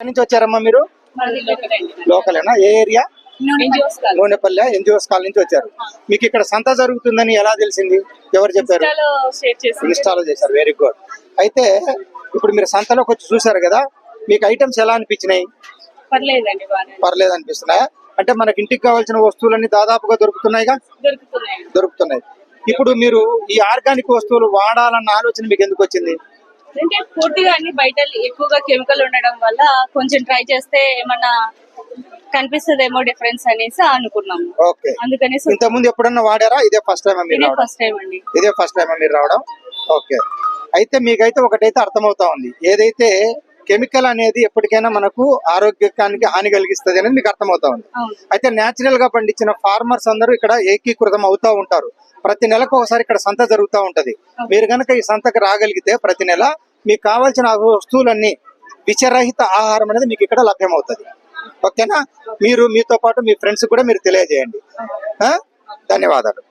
నుంచి వచ్చారమ్మా మీరు? లోకలేనా? ఏ ఏరియా? నూనెపల్లె ఎన్జిఓస్ కాల్ నుంచి వచ్చారు. మీకు ఇక్కడ సంత జరుగుతుందని ఎలా తెలిసింది? ఎవరు చెప్పారు? ఇన్స్టాలో చేశారు. వెరీ గుడ్ అయితే ఇప్పుడు మీరు సంతలోకి వచ్చి చూసారు కదా మీకు ఐటమ్స్ ఎలా అనిపించినాయి? పర్లేదు అనిపిస్తున్నాయా? అంటే మనకి ఇంటికి కావాల్సిన వస్తువులన్నీ దాదాపుగా దొరుకుతున్నాయిగా? దొరుకుతున్నాయి. దొరుకుతున్నాయి. ఇప్పుడు మీరు ఈ ఆర్గానిక్ వస్తువులు వాడాలన్న ఆలోచన మీకు ఎందుకు వచ్చింది? అంటే పూర్తిగా అన్ని బయట ఎక్కువగా కెమికల్ ఉండడం వల్ల కొంచెం ట్రై చేస్తే ఏమన్నా కనిపిస్తుందేమో డిఫరెన్స్ అనేసి అనుకున్నాము. ఓకే. అందుకనేసి ఇంత ముందు ఎప్పుడన్నా వాడారా? ఇదే ఫస్ట్ టైం మీరు ఇదే రావడం? ఫస్ట్ టైం అండి. ఇదే ఫస్ట్ టైం మీరు రావడం? ఓకే. అయితే మీకైతే ఒకటైతే అర్థమవుతా ఉంది. ఏదైతే కెమికల్ అనేది ఎప్పటికైనా మనకు ఆరోగ్యానికి హాని కలిగిస్తుంది అనేది మీకు అర్థమవుతా ఉంది. అయితే నేచురల్గా పండించిన ఫార్మర్స్ అందరూ ఇక్కడ ఏకీకృతం అవుతా ఉంటారు. ప్రతి నెలకు ఒకసారి ఇక్కడ సంత జరుగుతూ ఉంటది. మీరు గనక ఈ సంతకు రాగలిగితే ప్రతి నెల మీకు కావాల్సిన వస్తువులన్నీ విచరహిత ఆహారం అనేది మీకు ఇక్కడ లభ్యమవుతుంది. ఓకేనా? మీరు మీతో పాటు మీ ఫ్రెండ్స్ కూడా మీరు తెలియజేయండి. ధన్యవాదాలు.